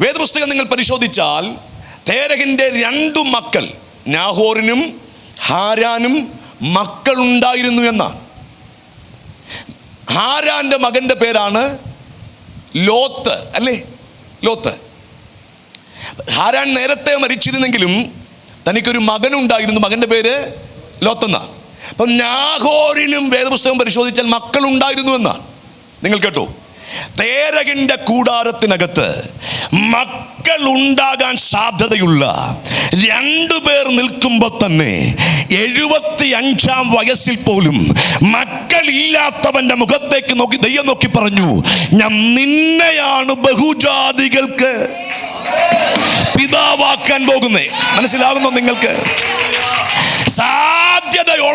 വേദപുസ്തകം നിങ്ങൾ പരിശോധിച്ചാൽ തേരഹിന്റെ രണ്ടു മക്കൾ നാഹോറിനും ഹാരാനും മക്കളുണ്ടായിരുന്നു എന്നാണ്. ഹാരാന്റെ മകന്റെ പേരാണ് ലോത്ത് അല്ലേ? ലോത്ത്. ഹാരാൻ നേരത്തെ മരിച്ചിരുന്നെങ്കിലും തനിക്കൊരു മകനുണ്ടായിരുന്നു. മകന്റെ പേര് ലോത്തെന്ന. അപ്പം നാഹോറിനും വേദപുസ്തകം പരിശോധിച്ചാൽ മക്കളുണ്ടായിരുന്നു എന്നാണ്. നിങ്ങൾ കേട്ടോ? തേരകിന്റെ കൂടാരത്തിനകത്ത് മക്കൾ ഉണ്ടാകാൻ സാധ്യതയുള്ള രണ്ടു പേർ നിൽക്കുമ്പോൾ തന്നെ എഴുപത്തി അഞ്ചാം വയസ്സിൽ പോലും മക്കൾ ഇല്ലാത്തവന്റെ മുഖത്തേക്ക് നോക്കി ദൈവം നോക്കി പറഞ്ഞു ഞാൻ നിന്നെയാണ് ബഹുജാതികൾക്ക് പിതാവാക്കാൻ പോകുന്നേ. മനസ്സിലാകുന്നോ നിങ്ങൾക്ക്?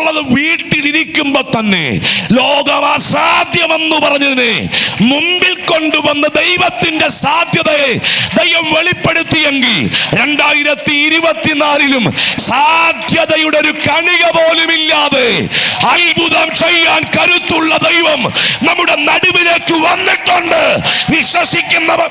സാധ്യതയുള്ളത് വീട്ടിലിരിക്കുമ്പോ തന്നെ ലോകം അസാധ്യമെന്ന് പറഞ്ഞതിനെ മുമ്പിൽ കൊണ്ടുവന്ന് ദൈവത്തിന്റെ സാധ്യതയെ ദൈവം വെളിപ്പെടുത്തിയെങ്കിൽ രണ്ടായിരത്തി ഇരുപത്തിനാലിലും സാധ്യതയുടെ ഒരു കണിക പോലും ഇല്ലാതെ അത്ഭുതം ചെയ്യാൻ കരുത്തുള്ള ദൈവം നമ്മുടെ നടുവിലേക്ക് വന്നിട്ടുണ്ട്. വിശ്വസിക്കുന്നവർ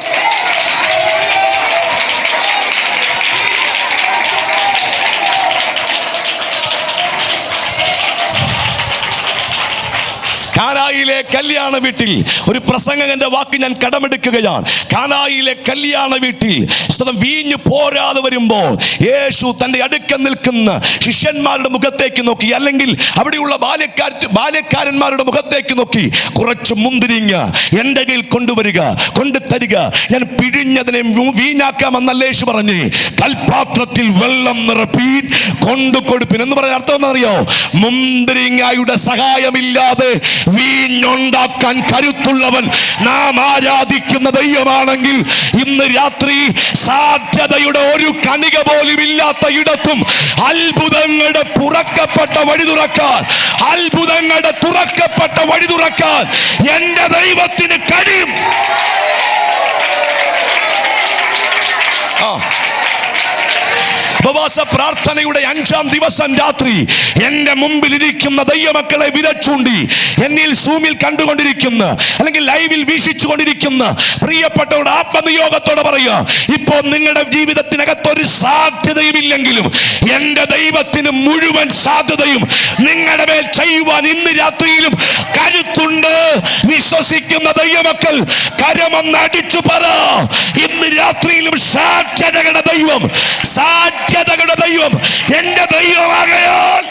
കാനായിലെ കല്യാണ വീട്ടിൽ ഒരു പ്രസംഗകന്റെ വാക്ക് ഞാൻ കടമെടുക്കുകയാണ്. കാനായിലെ കല്യാണ വീട്ടിൽ വീഞ്ഞു പോരാതെ വരുമ്പോൾ യേശു തന്റെ അടുക്കം നിൽക്കുന്ന ശിഷ്യന്മാരുടെ മുഖത്തേക്ക് നോക്കി അല്ലെങ്കിൽ അവിടെയുള്ള ബാല്യക്കാർ ബാല്യക്കാരന്മാരുടെ മുഖത്തേക്ക് നോക്കി കുറച്ച് മുന്തിരിങ്ങ എന്റെ കയ്യിൽ കൊണ്ടുവരിക കൊണ്ടു തരിക ഞാൻ പിഴിഞ്ഞതിനെ വീഞ്ഞാക്കാമെന്നല്ല യേശു പറഞ്ഞു കൽപാത്രത്തിൽ വെള്ളം നിറപ്പീൻ കൊണ്ടു കൊടുപ്പിൻ എന്ന് പറഞ്ഞ അർത്ഥം എന്നറിയോ മുന്തിരിങ്ങായുടെ സഹായമില്ലാതെ വീഞ്ഞുണ്ടാക്കാൻ കരുത്തുള്ളവൻ നാം ആരാധിക്കുന്ന ദൈവമാണെങ്കിൽ ഇന്ന് രാത്രി സാധ്യതയുടെ ഒരു കണിക പോലും ഇല്ലാത്ത ഇടത്തും അത്ഭുതങ്ങളുടെ പുറക്കപ്പെട്ട വഴി തുറക്കാൻ അത്ഭുതങ്ങളുടെ തുറക്കപ്പെട്ട വഴി തുറക്കാൻ എന്റെ ദൈവത്തിന് കഴിയും. ഉപവാസ പ്രാർത്ഥനയുടെ അഞ്ചാം ദിവസം രാത്രി എന്റെ മുമ്പിൽ ഇരിക്കുന്ന ദൈവമക്കളെ വിരച്ചൂണ്ടി എന്നിൽ സൂമിൽ കണ്ടുകൊണ്ടിരിക്കുന്ന അല്ലെങ്കിൽ ലൈവിൽ വീക്ഷിച്ചു കൊണ്ടിരിക്കുന്ന പ്രിയപ്പെട്ടവരുടെ ആത്മനിയോഗത്തോടെ പറയുക ഇപ്പോൾ നിങ്ങളുടെ ജീവിതത്തിനകത്ത് ഒരു സാധ്യതയും ഇല്ലെങ്കിലും എന്റെ ദൈവത്തിന് മുഴുവൻ സാധ്യതയും നിങ്ങളുടെ മേൽ ചെയ്യുവാൻ ഇന്ന് രാത്രിയിലും കരുത്തുണ്ട്. വിശ്വസിക്കുന്ന ദൈവമക്കൾ കരമൊന്ന് അടിച്ചു പറ. ഇന്ന് രാത്രിയിലും സാധ്യതകളുടെ ദൈവം സാധ്യതകളുടെ ദൈവം. എന്റെ ദൈവമാകയാൽ